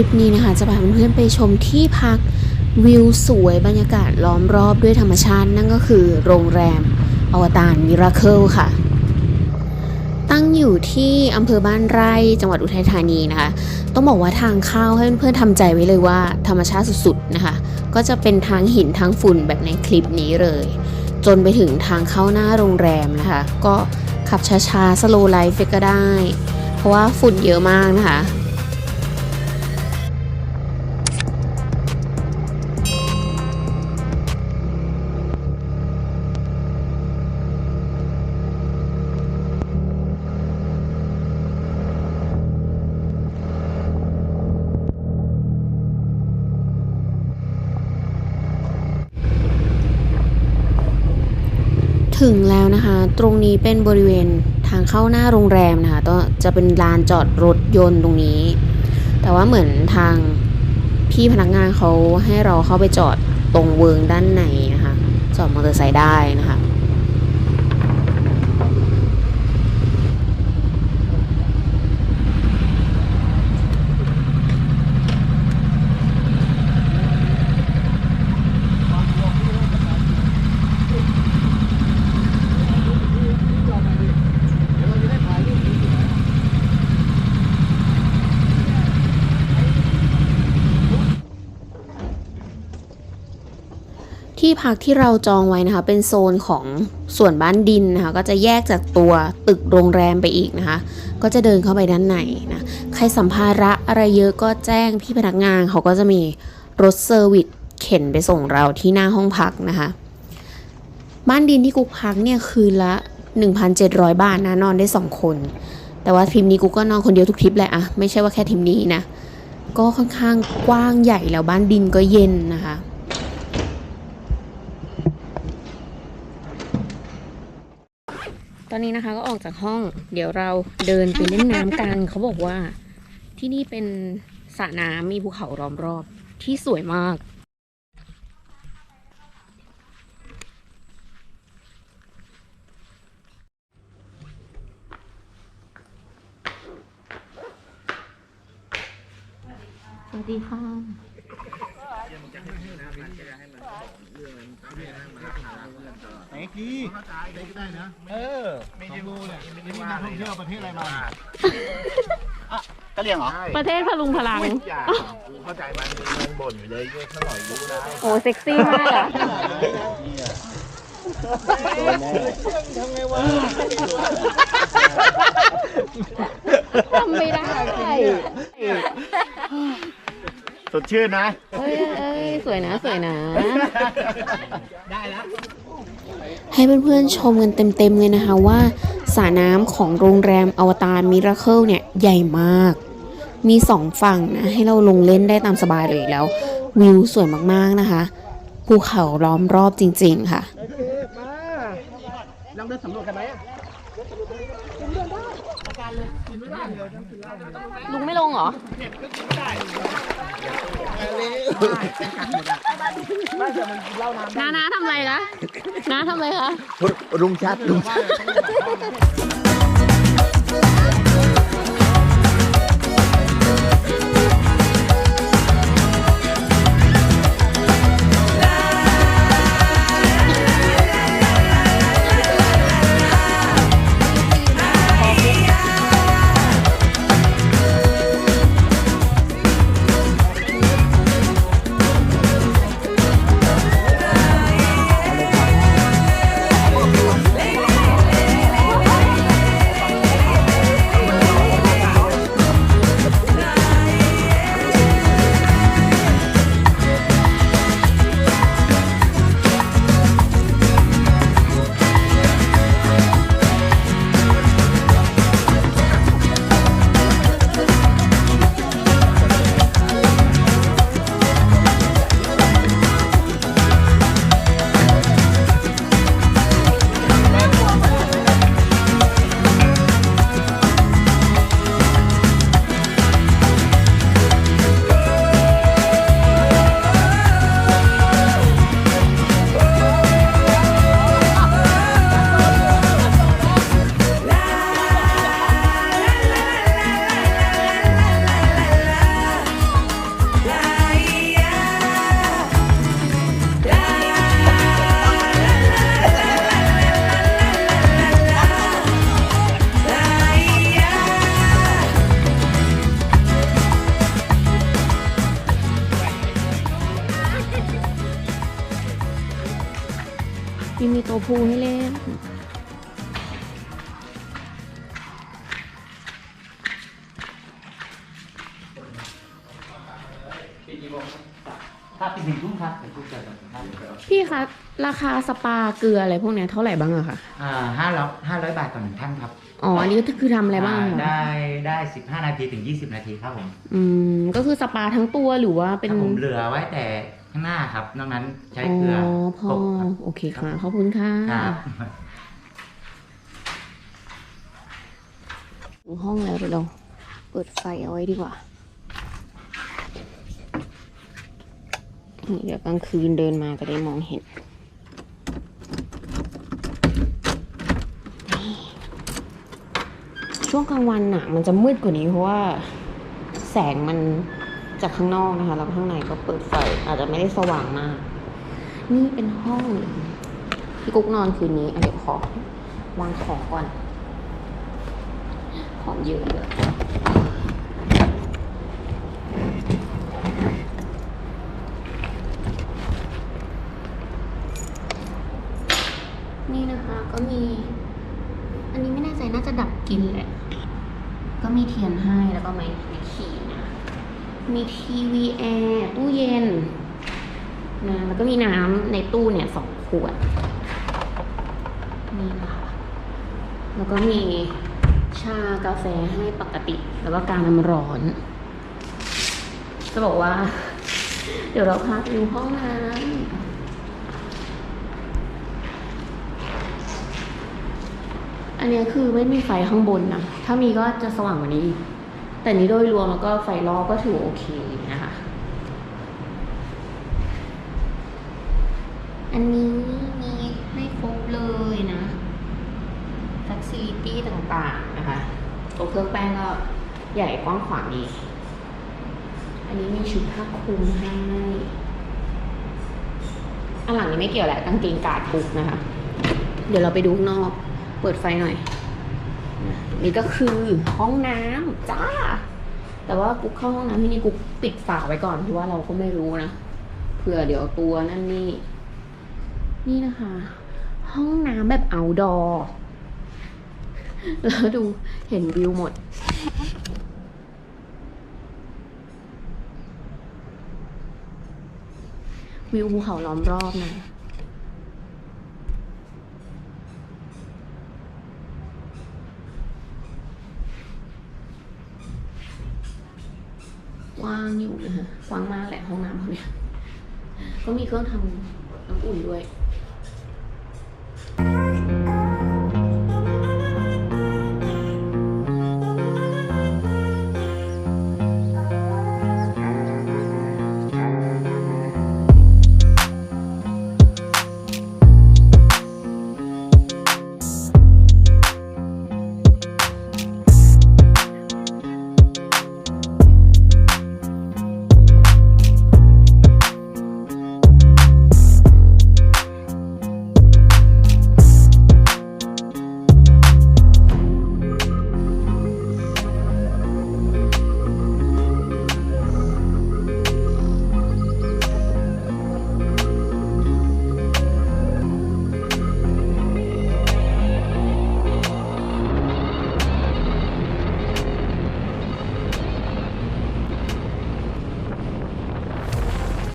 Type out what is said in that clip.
ทริปนี้นะคะจะพาเพื่อนๆไปชมที่พักวิวสวยบรรยากาศล้อมรอบด้วยธรรมชาติ นั่นก็คือโรงแรมอวตารมิราเคิลค่ะ ตั้งอยู่ที่อำเภอบ้านไร่จังหวัดอุทัยธานีนะคะ ต้องบอกว่าทางเข้าให้เพื่อนๆทำใจไว้เลยว่าธรรมชาติสุดๆนะคะ ก็จะเป็นทางหินทางฝุ่นแบบในคลิปนี้เลย จนไปถึงทางเข้าหน้าโรงแรมนะคะ ก็ขับช้าๆสโลไลฟ์ก็ได้ เพราะว่าฝุ่นเยอะมากนะคะ ถึงแล้วนะคะ ตรงนี้เป็นบริเวณทางเข้าหน้าโรงแรมนะคะก็จะเป็นลานจอดรถยนต์ตรงนี้ แต่ว่าเหมือนทางพี่พนักงานเขาให้เราเข้าไปจอดตรงเวิงด้านในนะคะ จอดมอเตอร์ไซค์ได้นะคะ ที่พักที่เราจองไว้นะคะ เป็นโซนของส่วนบ้านดินนะคะ ก็จะแยกจากตัวตึกโรงแรมไปอีกนะคะ ก็จะเดินเข้าไปด้านในนะใครสัมภาระอะไรเยอะก็แจ้งพี่พนักงานเขาก็จะมีรถเซอร์วิสเข็นไปส่งเราที่หน้าห้องพักนะคะ บ้านดินที่กุ๊กพักเนี่ยคืนละ 1,700 บาทนะนอนได้ 2 คน แต่ว่าทริปนี้กุ๊กก็นอนคนเดียวทุกทริปแหละอะไม่ใช่ว่าแค่ทริปนี้นะก็ค่อนข้างกว้างใหญ่แล้วบ้านดินก็เย็นนะคะ ตอนนี้นะคะก็ออกจากห้องเดี๋ยวเราเดินไปเล่นน้ำกันเขาบอกว่าที่นี่เป็นสระน้ำมีภูเขาล้อมรอบที่สวยมาก สวัสดีค่ะ ไหนพี่ได้ก็ได้นะเออไม่ได้รู้เนี่ยนี่นักท่องเที่ยวประเทศอะไรมาก็เรียงเหรอ ประเทศพลุงพลังอย่ากูเข้าใจมันมันบ่นอยู่เลยเยอะเท่าไหร่รู้นะโอ้เซ็กซี่มากอะทำไงวะทำไม่ได้สดชื่นนะเอ้ยเอ้ย สวยนะสวยนะได้แล้วให้เพื่อนๆชมกันเต็มๆเลยนะคะว่าสระน้ำของโรงแรมอวตารมิราเคิลเนี่ยใหญ่มาก มีสองฝั่งนะให้เราลงเล่นได้ตามสบายเลยแล้ว วิวสวยมากๆนะคะภูเขาล้อมรอบจริง ๆ ค่ะมาลองเดินสำรวจกันไหม ลุงไม่ลงเหรอ น้าน้าทำอะไรคะน้าทำอะไรคะรุงชัดรุงชัด พูลให้เล่นครับอีกหนึ่งทุ่มครับถึงทุ่มเจอกันครับพี่คะราคาสปาเกลืออะไรพวกเนี้ยเท่าไหร่บ้างอะคะอ่าห้าร้อยห้าร้อยบาทต่อหนึ่งท่านครับอ๋ออันนี้ก็คือทำอะไรบ้างอ่าอะคะได้ได้สิบห้านาทีถึงยี่สิบนาทีครับผมอืมก็คือสปาทั้งตัวหรือว่าเป็นถ้าผมเหลือไว้แต่ ข้างหน้าครับนอกนั้นใช้เกลืออ๋อพอกบครับ โอเคค่ะ ขอบคุณค่ะ ครับถึงห้องแล้วเดี๋ยวเราเปิดไฟเอาไว้ดีกว่านี่เดี๋ยวกลางคืนเดินมาจะได้มองเห็น ช่วงกลางวันน่ะ มันจะมืดกว่านี้เพราะว่า แสงมัน จากข้างนอกนะคะ แล้วข้างในก็เปิดไฟอาจจะไม่ได้สว่างมาก นี่เป็นห้องพี่กุ๊กนอนคืนนี้เดี๋ยวขอวางของก่อน ของเยอะเลยนี่นะคะก็มี อันนี้ไม่แน่ใจน่าจะดับกลินแหละ ก็มีเทียนให้แล้วก็ไม้ไม้ขีด มีทีวีแอร์ตู้เย็นนะแล้วก็มีน้ำในตู้เนี่ยสองขวด นี่นะคะ แล้วก็มีชากาแฟให้ปกติ แล้วก็การน้ำร้อน จะบอกว่า เดี๋ยวเราพาไปดูห้องน้ำอันนี้คือไม่มีไฟข้างบนนะ ถ้ามีก็จะสว่างกว่านี้อีก แต่นี้โดยรวมแล้วก็ไฟรอก็ถือโอเคนะคะ อันนี้มีให้ครบเลยนะฟัซิลิตี้ต่างๆนะคะตัวเครื่องแป้งก็ใหญ่กว้างขวางดีอันนี้มีชุดผ้าคลุมให้อันหลังนี้ไม่เกี่ยวแหละกางเกงกาดกุกนะคะ เดี๋ยวเราไปดูข้างนอก เปิดไฟหน่อย นี่ก็คือห้องน้ำจ้า แต่ว่ากุ๊กเข้าห้องน้ำที่นี่กุ๊กปิดฝาไว้ก่อนเพราะว่าเราก็ไม่รู้นะเผื่อเดี๋ยวตัวนั่นนี่ นี่นะคะ ห้องน้ำแบบเอาดอแล้วดูเห็นวิวหมด วิวภูเขาล้อมรอบนะ ว้างอยู่นะฮะกว้างมากแหละห้องน้ำเขาเนี่ย ก็มีเครื่องทำน้ำอุ่นด้วย